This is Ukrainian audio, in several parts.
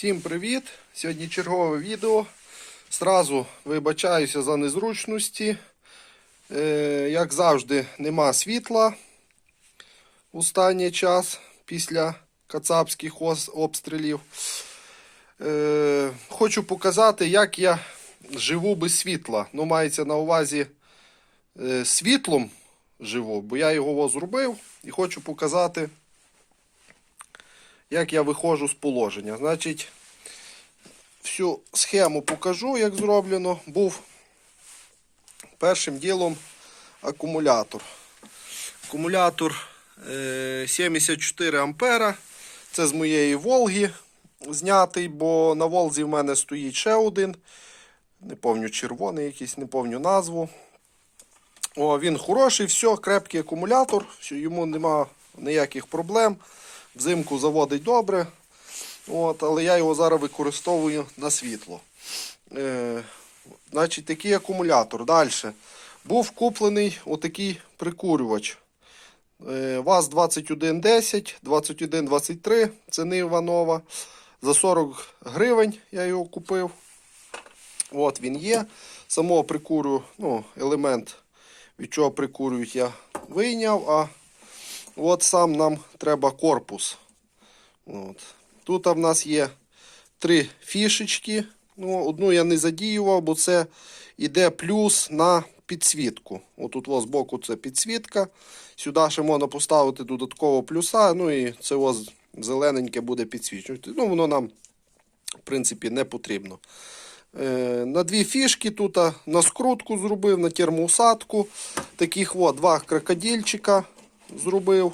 Всім привіт! Сьогодні чергове відео. Зразу вибачаюся за незручності. Е, як завжди, нема світла останній час після кацапських обстрілів. Е, хочу показати, як я живу без світла. Ну, мається на увазі е, світлом живу, бо я його зробив і хочу показати як я виходжу з положення. Значить, всю схему покажу, як зроблено. Був першим ділом акумулятор. Акумулятор е, 74 ампера. Це з моєї Волги знятий, бо на Волзі в мене стоїть ще один. Не пам'ятаю, червоний якийсь, не пам'ятаю назву. О, він хороший, все, крепкий акумулятор, все, йому нема ніяких проблем. Взимку заводить добре. От, але я його зараз використовую на світло. Е, значить, такий акумулятор. Далі. Був куплений отакий прикурювач. Е, ВАЗ-2110, 2123, це Нива нова. За 40 гривень я його купив. От він є. Самого прикурю, ну, елемент, від чого прикурюють, я вийняв. А от сам нам треба корпус. От. Тут в нас є три фішечки. Ну, одну я не задіював, бо це йде плюс на підсвітку. Отут ось збоку це підсвітка. Сюди ще можна поставити додатково плюса. Ну і це ось зелененьке буде підсвічувати. Ну, воно нам, в принципі, не потрібно. Е, на дві фішки тут на скрутку зробив, на термоусадку. Таких от два крокодильчика зробив.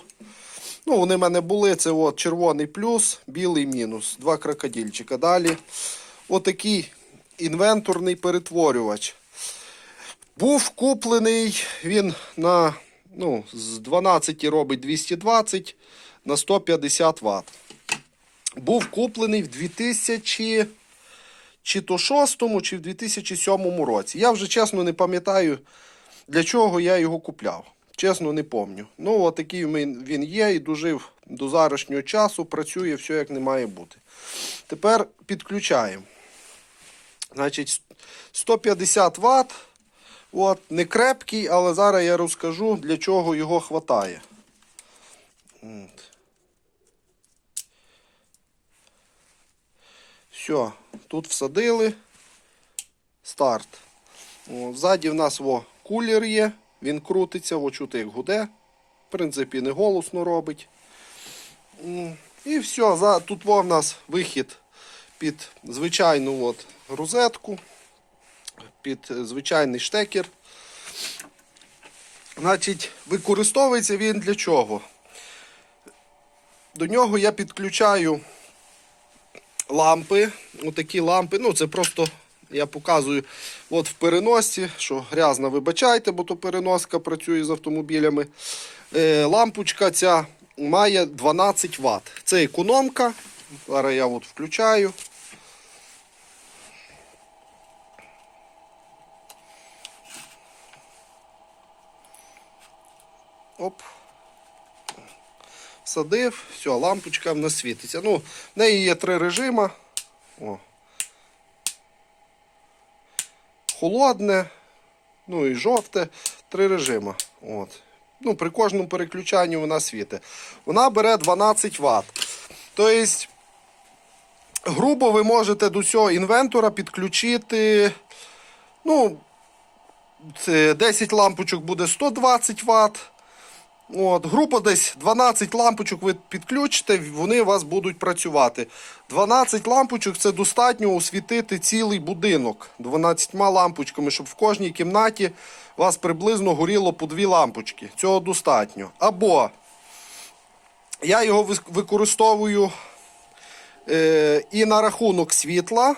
Ну, вони в мене були. Це от червоний плюс, білий мінус. Два крокодильчика. Далі отакий інвенторний перетворювач. Був куплений він на ну, з 12 робить 220 на 150 Вт. Був куплений в 2000 чи то 6 чи в 2007 році. Я вже чесно не пам'ятаю, для чого я його купляв. Чесно, не пам'ятаю. Ну, от такий він є і дожив до зарашнього часу, працює все як не має бути. Тепер підключаємо. Значить, 150 Вт. От, не крепкий, але зараз я розкажу, для чого його хватає. Все, тут всадили. Старт. О, Ззаді в нас во, кулер є, він крутиться, о, чути як гуде. В принципі, не голосно робить. І все, тут в нас вихід під звичайну от, розетку, під звичайний штекер. Значить, використовується він для чого? До нього я підключаю лампи. Отакі лампи. Ну, це просто я показую от в переносці, що грязно вибачайте, бо то переноска працює з автомобілями. Е, лампочка ця має 12 Вт. Це економка. Зараз я от включаю. Оп. Садив, все, лампочка в нас світиться. Ну, в неї є три режима. О. Холодне, ну і жовте. Три режима. От. Ну, при кожному переключанні вона світить. Вона бере 12 Вт. Тобто, грубо ви можете до цього інвентора підключити. Ну, це 10 лампочок буде 120 Вт. От, група десь 12 лампочок ви підключите, вони у вас будуть працювати. 12 лампочок це достатньо освітити цілий будинок 12 лампочками, щоб в кожній кімнаті у вас приблизно горіло по дві лампочки. Цього достатньо. Або я його використовую е, і на рахунок світла.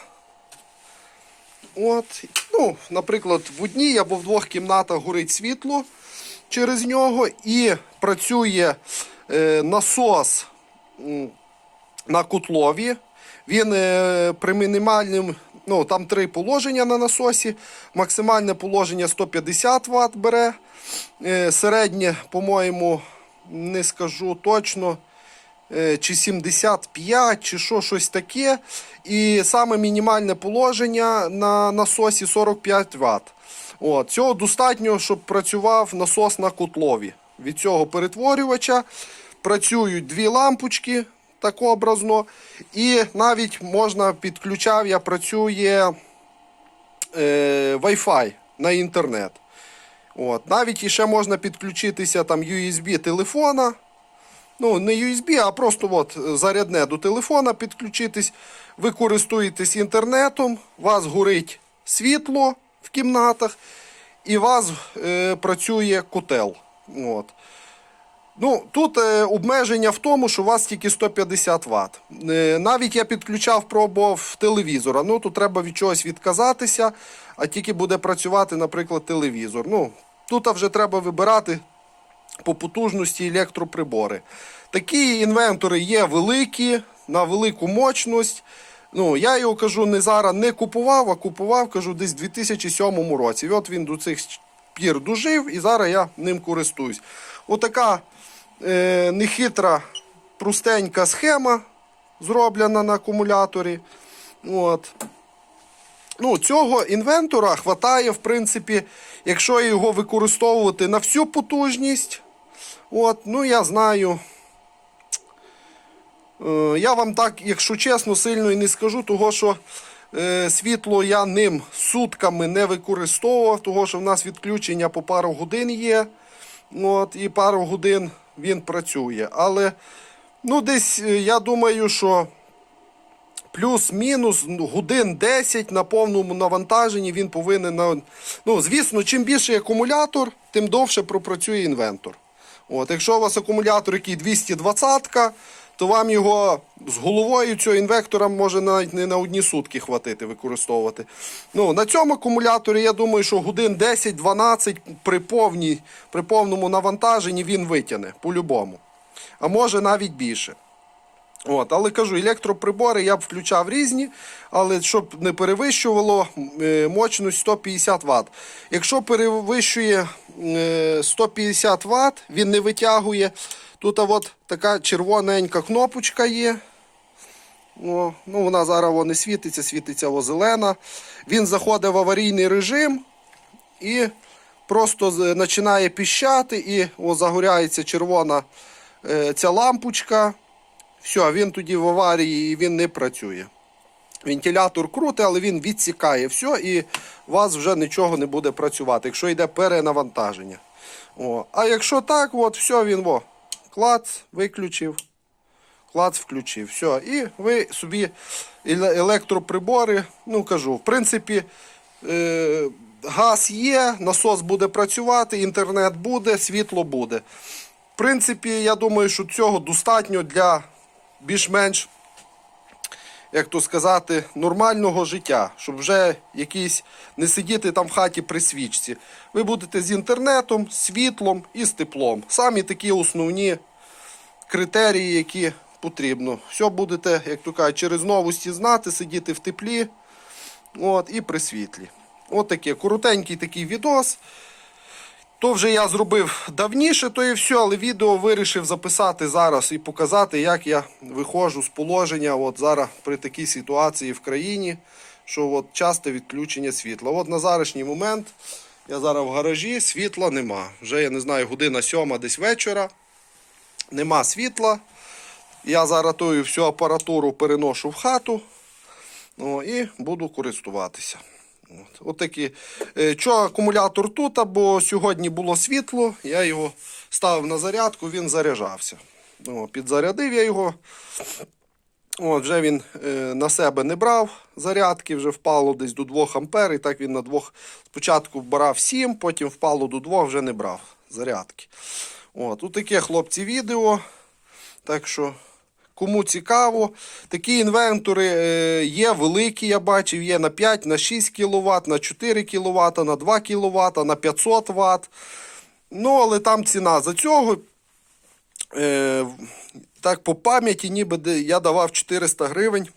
От, ну, наприклад, в одній або в двох кімнатах горить світло через нього і працює е, насос на котлові. Він е, при мінімальному, ну там три положення на насосі. Максимальне положення 150 Вт бере. Е, середнє, по-моєму, не скажу точно. чи 75, чи що, щось таке. І саме мінімальне положення на насосі 45 Вт. От, цього достатньо, щоб працював насос на котлові. Від цього перетворювача працюють дві лампочки, так образно. І навіть можна підключав, я працює е, Wi-Fi на інтернет. От. Навіть іще можна підключитися там USB телефона. Ну, не USB, а просто от, зарядне до телефона підключитись. Ви користуєтесь інтернетом, у вас горить світло в кімнатах, і у вас е, працює котел. От. Ну, тут е, обмеження в тому, що у вас тільки 150 Вт. Е, навіть я підключав, пробував телевізора. Ну, тут треба від чогось відказатися, а тільки буде працювати, наприклад, телевізор. Ну, тут вже треба вибирати по потужності електроприбори. Такі інвентори є великі, на велику мощність. Ну, я його кажу, не зараз не купував, а купував, кажу, десь у 2007 році. І от він до цих пір дожив, і зараз я ним користуюсь. Отака е, нехитра, простенька схема зроблена на акумуляторі. От. Ну, цього інвентора хватає, в принципі, якщо його використовувати на всю потужність. От, ну, я знаю. Е, я вам так, якщо чесно, сильно і не скажу, того що е, світло я ним сутками не використовував, того що в нас відключення по пару годин є. От, і пару годин він працює. Але ну, десь е, я думаю, що плюс-мінус ну, годин 10 на повному навантаженні він повинен. на- Ну, звісно, чим більший акумулятор, тим довше пропрацює інвентор. От, якщо у вас акумулятор, який 220 то вам його з головою цього інвектора може навіть не на одні сутки хватити використовувати. Ну, на цьому акумуляторі, я думаю, що годин 10-12 при, повній, при повному навантаженні він витягне по-любому. А може навіть більше. От, але кажу, електроприбори я б включав різні, але щоб не перевищувало е, мощність 150 Вт. Якщо перевищує е, 150 Вт, він не витягує. Тут от така червоненька кнопочка є. О, ну, вона зараз о, не світиться, світиться о, зелена. Він заходить в аварійний режим і просто починає піщати, і о, загоряється червона е, ця лампочка. Все, він тоді в аварії і він не працює. Вентилятор крутий, але він відсікає все і у вас вже нічого не буде працювати, якщо йде перенавантаження. О. А якщо так, от, все, він во, клац, виключив, клац включив. Все. І ви собі електроприбори, ну кажу, в принципі, е, газ є, насос буде працювати, інтернет буде, світло буде. В принципі, я думаю, що цього достатньо для більш-менш, як то сказати, нормального життя, щоб вже якісь не сидіти там в хаті при свічці. Ви будете з інтернетом, світлом і з теплом. Самі такі основні критерії, які потрібно. Все будете, як то кажуть, через новості знати, сидіти в теплі от, і при світлі. От таке коротенький такий відос. То вже я зробив давніше, то і все, але відео вирішив записати зараз і показати, як я виходжу з положення от зараз при такій ситуації в країні, що от часте відключення світла. От на зарашній момент я зараз в гаражі, світла нема. Вже я не знаю, година сьома десь вечора. Нема світла. Я зараз всю апаратуру переношу в хату ну, і буду користуватися. От, от такі. Е, Чо акумулятор тут, бо сьогодні було світло, я його ставив на зарядку, він заряджався. О, підзарядив я його. От, вже він е, на себе не брав зарядки, вже впало десь до 2 ампер. І так він на двох спочатку брав 7, потім впало до 2, вже не брав зарядки. От, от таке хлопці відео. Так що, кому цікаво, такі інвентори е, є великі, я бачив, є на 5, на 6 кВт, на 4 кВт, на 2 кВт, на 500 Вт. Ну, але там ціна за цього. Е, так, по пам'яті, ніби я давав 400 гривень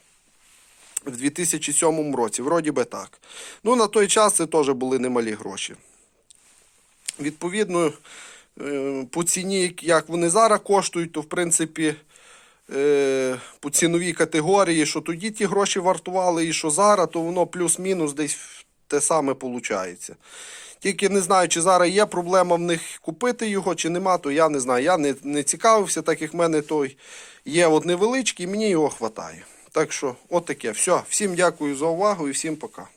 в 2007 році. Вроді би так. Ну, на той час це теж були немалі гроші. Відповідно, е, по ціні, як вони зараз коштують, то в принципі по ціновій категорії, що тоді ті гроші вартували і що зараз, то воно плюс-мінус десь те саме виходить. Тільки не знаю, чи зараз є проблема в них купити його, чи нема, то я не знаю. Я не, не цікавився, так як в мене той є от невеличкий, мені його вистачає. Так що, от таке. Все. Всім дякую за увагу і всім пока.